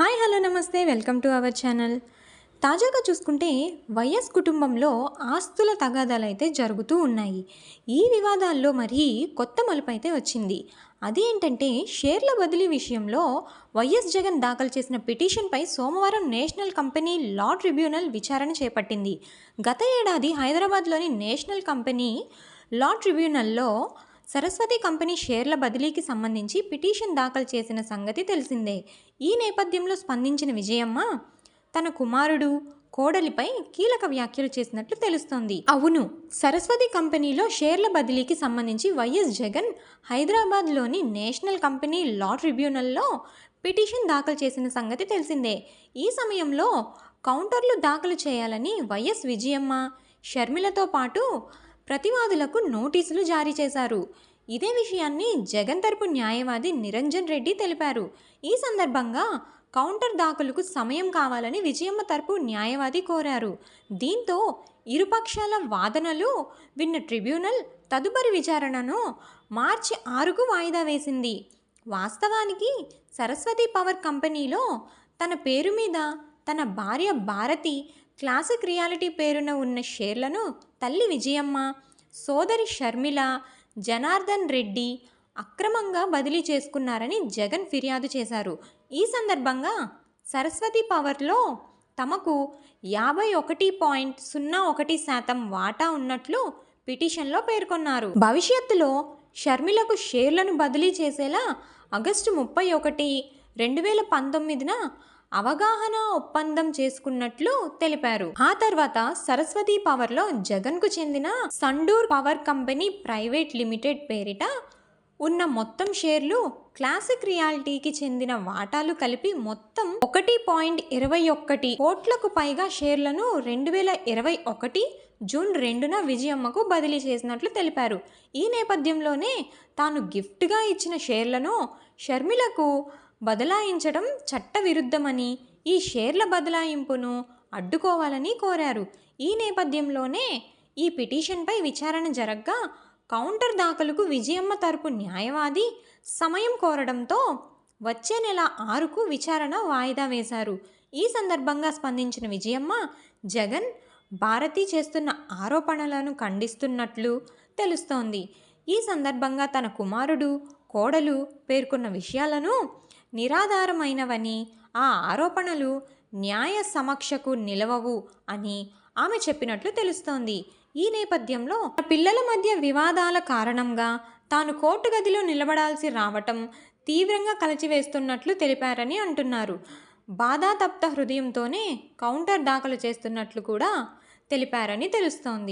Hi hello నమస్తే. Welcome to our channel. తాజాగా చూసుకుంటే వైఎస్ కుటుంబంలో ఆస్తుల తగాదాలు అయితే జరుగుతూ ఉన్నాయి. ఈ వివాదాల్లో మరి కొత్త మలుపు అయితే వచ్చింది అదేంటంటే షేర్ల బదిలీ విషయంలో వైఎస్ జగన్ దాఖలు చేసిన పిటిషన్పై సోమవారం నేషనల్ కంపెనీ లా ట్రిబ్యునల్ విచారణ చేపట్టింది. గత ఏడాది హైదరాబాద్లోని నేషనల్ కంపెనీ లా ట్రిబ్యునల్లో సరస్వతి కంపెనీ షేర్ల బదిలీకి సంబంధించి పిటిషన్ దాఖలు చేసిన సంగతి తెలిసిందే. ఈ నేపథ్యంలో స్పందించిన విజయమ్మ తన కుమారుడు కోడలిపై కీలక వ్యాఖ్యలు చేసినట్లు తెలుస్తోంది. అవును సరస్వతి కంపెనీలో షేర్ల బదిలీకి సంబంధించి వైఎస్ జగన్ హైదరాబాద్లోని నేషనల్ కంపెనీ లా ట్రిబ్యునల్లో పిటిషన్ దాఖలు చేసిన సంగతి తెలిసిందే. ఈ సమయంలో కౌంటర్లు దాఖలు చేయాలని వైఎస్ విజయమ్మ షర్మిలతో పాటు ప్రతివాదులకు నోటీసులు జారీ చేశారు. ఇదే విషయాన్ని జగన్ తరపు న్యాయవాది నిరంజన్ రెడ్డి తెలిపారు. ఈ సందర్భంగా కౌంటర్ దాఖలుకు సమయం కావాలని విజయమ్మ తరపు న్యాయవాది కోరారు. దీంతో ఇరుపక్షాల వాదనలు విన్న ట్రిబ్యునల్ తదుపరి విచారణను మార్చి ఆరుకు వాయిదా వేసింది. వాస్తవానికి సరస్వతి పవర్ కంపెనీలో తన పేరు మీద తన భార్య భారతి క్లాసిక్ రియాలిటీ పేరున ఉన్న షేర్లను తల్లి విజయమ్మ సోదరి షర్మిల జనార్దన్ రెడ్డి అక్రమంగా బదిలీ చేసుకున్నారని జగన్ ఫిర్యాదు చేశారు. ఈ సందర్భంగా సరస్వతి పవర్లో తమకు యాభై ఒకటి పాయింట్ సున్నా ఒకటి శాతం వాటా ఉన్నట్లు పిటిషన్లో పేర్కొన్నారు. భవిష్యత్తులో షర్మిలకు షేర్లను బదిలీ చేసేలా ఆగస్టు ముప్పై ఒకటి రెండు వేల పంతొమ్మిదిన అవగాహన ఒప్పందం చేసుకున్నట్లు తెలిపారు. ఆ తర్వాత సరస్వతి పవర్లో జగన్కు చెందిన Sandur power company private limited పేరిట ఉన్న మొత్తం షేర్లు క్లాసిక్ రియాలిటీకి చెందిన వాటాలు కలిపి మొత్తం ఒకటి పాయింట్ ఇరవై ఒక్కటి కోట్లకు పైగా షేర్లను రెండు వేల ఇరవై ఒకటి జూన్ రెండున విజయమ్మకు బదిలీ చేసినట్లు తెలిపారు. ఈ నేపథ్యంలోనే తాను గిఫ్ట్గా ఇచ్చిన షేర్లను షర్మిలకు బదలాయించడం చట్టవిరుద్ధమని ఈ షేర్ల బదలాయింపును అడ్డుకోవాలని కోరారు. ఈ నేపథ్యంలోనే ఈ పిటిషన్పై విచారణ జరగ్గా కౌంటర్ దాఖలుకు విజయమ్మ తరపు న్యాయవాది సమయం కోరడంతో వచ్చే నెల ఆరుకు విచారణ వాయిదా వేశారు. ఈ సందర్భంగా స్పందించిన విజయమ్మ జగన్ భారతి చేస్తున్న ఆరోపణలను ఖండిస్తున్నట్లు తెలుస్తోంది. ఈ సందర్భంగా తన కుమారుడు కోడలు పేర్కొన్న విషయాలను నిరాధారమైనవని ఆ ఆరోపణలు న్యాయ సమక్షకు నిలవవు అని ఆమె చెప్పినట్లు తెలుస్తోంది. ఈ నేపథ్యంలో పిల్లల మధ్య వివాదాల కారణంగా తాను కోర్టు గదిలో నిలబడాల్సి రావటం తీవ్రంగా కలిచివేస్తున్నట్లు తెలిపారని అంటున్నారు. బాధాతప్త హృదయంతోనే కౌంటర్ దాఖలు చేస్తున్నట్లు కూడా తెలిపారని తెలుస్తోంది.